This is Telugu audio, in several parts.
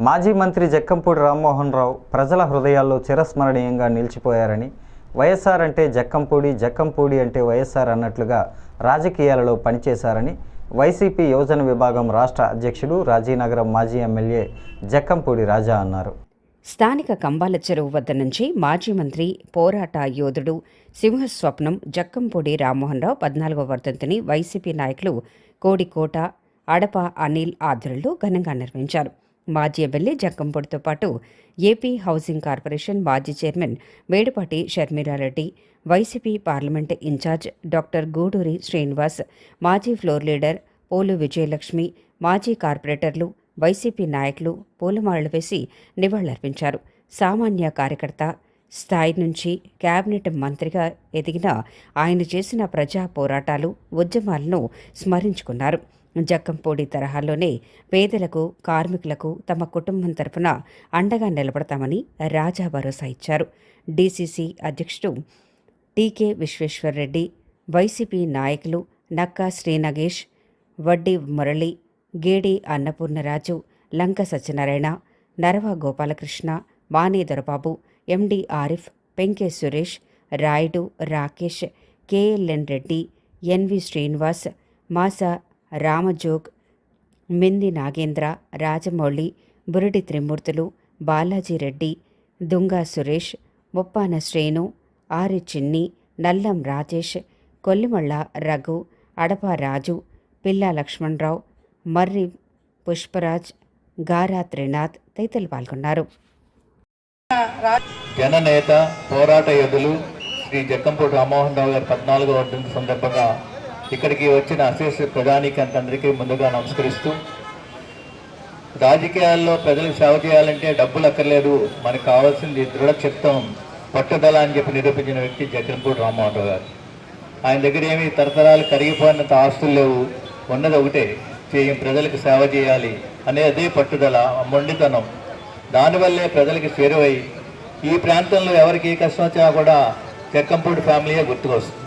మాజీ మంత్రి జక్కంపూడి రామ్మోహన్ రావు ప్రజల హృదయాల్లో చిరస్మరణీయంగా నిలిచిపోయారని వైఎస్ఆర్ అంటే జక్కంపూడి జక్కంపూడి అంటే వైఎస్ఆర్ అన్నట్లుగా రాజకీయాలలో పనిచేశారని వైసీపీ యువజన విభాగం రాష్ట్ర అధ్యక్షుడు రాజీనగరం మాజీ ఎమ్మెల్యే జక్కంపూడి రాజా అన్నారు. స్థానిక కంబాల చెరువు వద్ద నుంచి మాజీ మంత్రి పోరాట యోధుడు సింహస్వప్నం జక్కంపూడి రామ్మోహన్ రావు పద్నాలుగవ వర్ధంతిని వైసీపీ నాయకులు కోడికోట అడప అనిల్ ఆధ్వర్యంలో ఘనంగా నిర్వహించారు. మాజీ ఎమ్మెల్యే జక్కంపూడితో పాటు ఏపీ హౌసింగ్ కార్పొరేషన్ మాజీ chairman Medapati Sharmila Reddy YCP parliament in-charge doctor Guduri Srinivas మాజీ ఫ్లోర్ లీడర్ పోలు విజయలక్ష్మి మాజీ కార్పొరేటర్లు వైసీపీ నాయకులు పూలమాలలు వేసి నివాళులర్పించారు. సామాన్య కార్యకర్త స్థాయి నుంచి కేబినెట్ మంత్రిగా ఎదిగిన ఆయన చేసిన ప్రజా పోరాటాలు ఉద్యమాలను స్మరించుకున్నారు. జక్కంపూడి తరహాలోనే పేదలకు కార్మికులకు తమ కుటుంబం తరఫున అండగా నిలబడతామని రాజా భరోసా ఇచ్చారు. డీసీసీ అధ్యక్షుడు టీకే విశ్వేశ్వర్రెడ్డి వైసీపీ నాయకులు Nakka Srinagesh Vaddi Murali గేడి Annapurnaraju Lanka Satyanarayana Narava Gopalakrishna మానేదరబాబు Dorababu MD Arif Penke Suresh Rayudu Rakesh KLN Reddy NV Srinivas మాస రామజోగ్ మింది నాగేంద్ర రాజమౌళి బురడి త్రిమూర్తులు బాలాజీ రెడ్డి దుంగా సురేష్ ముప్పాన శ్రేణు ఆరి చిన్ని నల్లం రాజేష్ కొల్లిమళ్ళ రఘు అడప రాజు పిల్లా లక్ష్మణరావు మర్రి పుష్పరాజ్ గారా త్రినాథ్ తదితరులు పాల్గొన్నారు. జననేత పోరాట యోధులు శ్రీ జక్కంపూటి రామ్మోహన్ రావు గారి పద్నాలుగో వర్ధంతి సందర్భంగా ఇక్కడికి వచ్చిన అశేష ప్రజానీకంతఅందరికీ ముందుగా నమస్కరిస్తూ రాజకీయాల్లో ప్రజలకు సేవ చేయాలంటే డబ్బులు అక్కర్లేదు. మనకు కావాల్సింది దృఢ చిత్తం పట్టుదల అని చెప్పి నిరూపించిన వ్యక్తి జగన్పూడి రామ్మోహన్ గారు. ఆయన దగ్గర ఏమి తరతరాలు కరిగిపోయినంత ఆస్తులు లేవు. ఉన్నది ఒకటే చేయం ప్రజలకు సేవ చేయాలి అనే అదే పట్టుదల మొండితనం. దానివల్లే ప్రజలకు చేరువై ఈ ప్రాంతంలో ఎవరికి ఏ కష్టం వచ్చినా కూడా చెక్కంపూడి ఫ్యామిలీయే గుర్తుకొస్తుంది.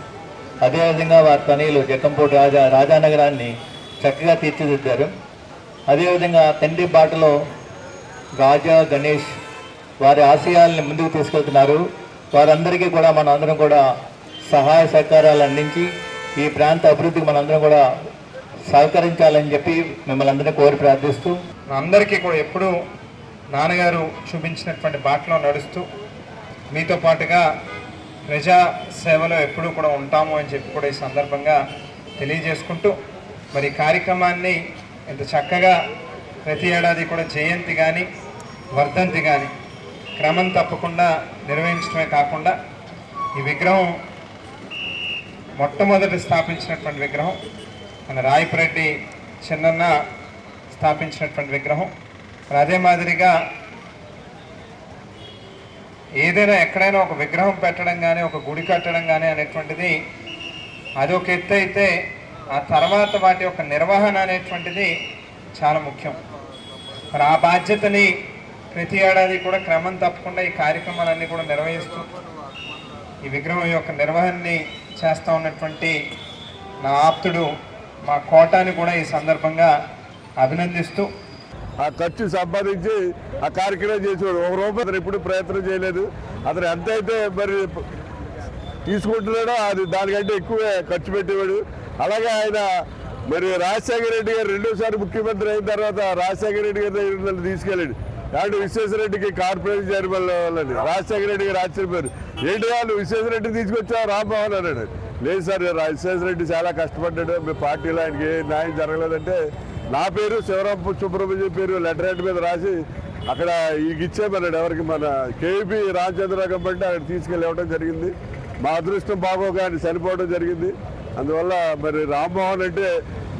అదేవిధంగా వారి తనయులు జక్కంపూటి రాజా రాజానగరాన్ని చక్కగా తీర్చిదిద్దారు. అదేవిధంగా తండ్రి బాటలో రాజా గణేష్ వారి ఆశయాల్ని ముందుకు తీసుకెళ్తున్నారు. వారందరికీ కూడా మన అందరం కూడా సహాయ సహకారాలు అందించి ఈ ప్రాంత అభివృద్ధికి మనందరం కూడా సహకరించాలని చెప్పి మిమ్మల్ని అందరినీ కోరి ప్రార్థిస్తూ అందరికీ కూడా ఎప్పుడూ నాన్నగారు చూపించినటువంటి బాటలో నడుస్తూ మీతో పాటుగా ప్రజా సేవలో ఎప్పుడూ కూడా ఉంటాము అని చెప్పి కూడా ఈ సందర్భంగా తెలియజేసుకుంటూ మరి కార్యక్రమాన్ని ఇంత చక్కగా ప్రతి ఏడాది కూడా జయంతి కానీ వర్ధంతి కానీ క్రమం తప్పకుండా నిర్వహించడమే కాకుండా ఈ విగ్రహం మొట్టమొదటి స్థాపించినటువంటి విగ్రహం మన రాయపురెడ్డి చిన్నన్న స్థాపించినటువంటి విగ్రహం. మరి అదే మాదిరిగా ఏదైనా ఎక్కడైనా ఒక విగ్రహం పెట్టడం కానీ ఒక గుడి కట్టడం కానీ అనేటువంటిది అది ఒక ఎత్తు అయితే ఆ తర్వాత వాటి యొక్క నిర్వహణ అనేటువంటిది చాలా ముఖ్యం. మరి ఆ బాధ్యతని ప్రతి ఏడాది కూడా క్రమం తప్పకుండా ఈ కార్యక్రమాలన్నీ కూడా నిర్వహిస్తూ ఈ విగ్రహం యొక్క నిర్వహణని చేస్తూ ఉన్నటువంటి నా ఆప్తుడు మా కోటాని కూడా ఈ సందర్భంగా అభినందిస్తూ ఆ ఖర్చు సంపాదించి ఆ కార్యక్రమం చేసేవాడు. ఒక రూపాయి అతను ఎప్పుడు ప్రయత్నం చేయలేదు. అతను ఎంత అయితే మరి తీసుకుంటున్నాడో అది దానికంటే ఎక్కువే ఖర్చు పెట్టేవాడు. అలాగే ఆయన మరి రాజశేఖర రెడ్డి గారు రెండోసారి ముఖ్యమంత్రి అయిన తర్వాత రాజశేఖర రెడ్డి గారి దగ్గర నన్ను తీసుకెళ్ళాడు. కాబట్టి విశ్వేశ్వరరెడ్డికి కార్పొరేషన్ చైర్మన్ వాళ్ళని. రాజశేఖర రెడ్డి గారు ఆశ్చర్యపోయారు ఏంటి వాళ్ళు విశ్వేశ్వరరెడ్డి తీసుకొచ్చా రామ్మోహన్ అన్నాడు. లేదు సార్ విశ్వేశ్వరరెడ్డి చాలా కష్టపడ్డాడు. మీ పార్టీలో ఆయనకి న్యాయం జరగలేదంటే నా పేరు శివరాం సుబ్రహ్మణ్యం పేరు లెటర్ హెడ్ మీద రాసి అక్కడ ఈకి ఇచ్చేమన్నాడు ఎవరికి మన కేపీ రామచంద్ర బట్టి అక్కడ తీసుకెళ్ళి ఇవ్వడం జరిగింది. మా అదృష్టం బాగోగా ఆయన చనిపోవడం జరిగింది. అందువల్ల మరి రామ్మోహన్ అంటే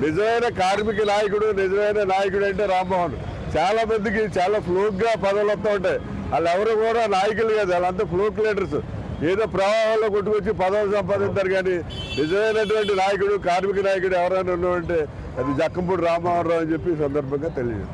నిజమైన కార్మిక నాయకుడు నిజమైన నాయకుడు అంటే రామ్మోహన్. చాలా మందికి చాలా ఫ్లూక్గా పదవులు వస్తూ ఉంటాయి. వాళ్ళు ఎవరు కూడా నాయకులు కాదు వాళ్ళంతా ఫ్లూక్ లీడర్స్ ఏదో ప్రవాహంలో కొట్టుకొచ్చి పదవులు సంపాదిస్తారు కానీ నిజమైనటువంటి నాయకుడు కార్మిక నాయకుడు ఎవరైనా ఉన్నామంటే అది జక్కంపూడి రామ్మోహన్ అని చెప్పి సందర్భంగా తెలియదు